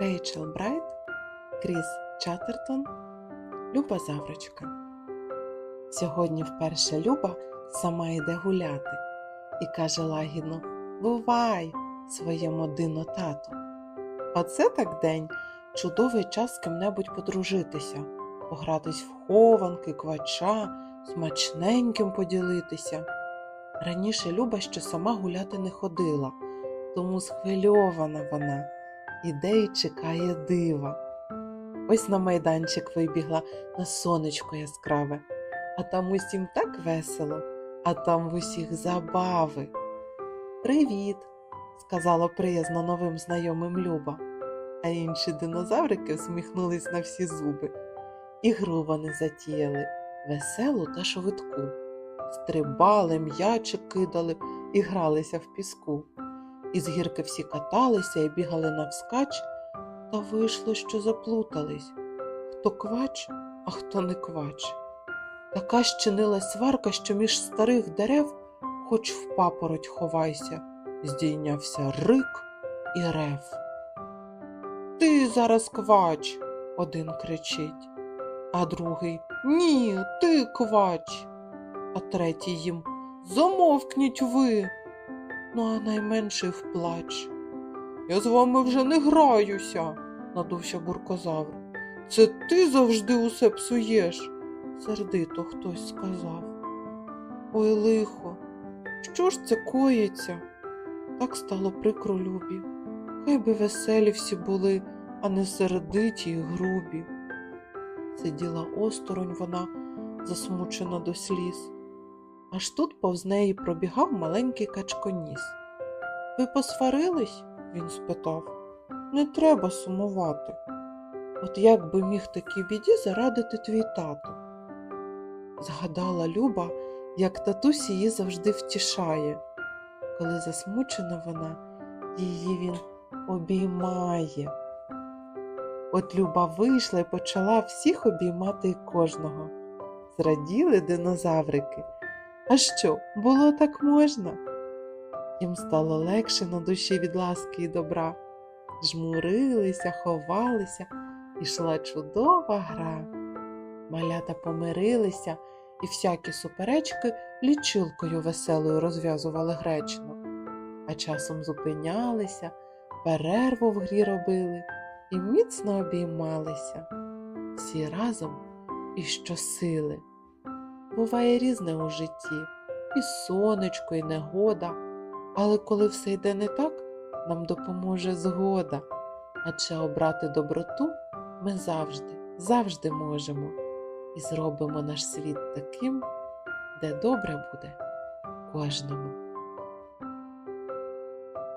Рейчел Брайт, Кріс Чаттертон, Люба Заврочка. Сьогодні вперше Люба сама йде гуляти і каже лагідно Бувай своєму дино тату. Оце так день чудовий час з ким-небудь подружитися, погратись в хованки, квача, смачненьким поділитися. Раніше Люба ще сама гуляти не ходила, тому схвильована вона, іде і чекає дива. Ось на майданчик вибігла на сонечко яскраве, а там усім так весело, а там в усіх забави. Привіт, сказала приязно новим знайомим Люба, а інші динозаврики всміхнулись на всі зуби. Ігру вони затіяли веселу та швидку. Стрибали, м'ячик кидали і гралися в піску. Із гірки всі каталися і бігали навскач, та вийшло, що заплутались хто квач, а хто не квач. Така щинилась сварка, що між старих дерев, хоч в папороть ховайся, здійнявся рик і рев. Ти зараз квач, один кричить, а другий Ні, ти квач, а третій їм Замовкніть ви. Ну, а найменший вплач. Я з вами вже не граюся, надувся буркозавр. Це ти завжди усе псуєш, сердито хтось сказав. Ой, лихо, що ж це коїться? Так стало прикро любі. Хай би веселі всі були, а не сердиті й грубі. Сиділа осторонь вона, засмучена до сліз. Аж тут повз неї пробігав маленький качконіс. Ви посварились? він спитав. Не треба сумувати. От як би міг такій біді зарадити твій тато? Згадала Люба, як татусь її завжди втішає. Коли засмучена вона, її він обіймає. От Люба вийшла і почала всіх обіймати й кожного. Зраділи динозаврики. А що, було так можна? Їм стало легше на душі від ласки і добра. Жмурилися, ховалися, ішла чудова гра. Малята помирилися і всякі суперечки лічилкою веселою розв'язували гречно, а часом зупинялися, перерву в грі робили і міцно обіймалися. Всі разом і щосили. Буває різне у житті, і сонечко, і негода, але коли все йде не так, нам допоможе згода, адже обрати доброту ми завжди, завжди можемо. І зробимо наш світ таким, де добре буде кожному.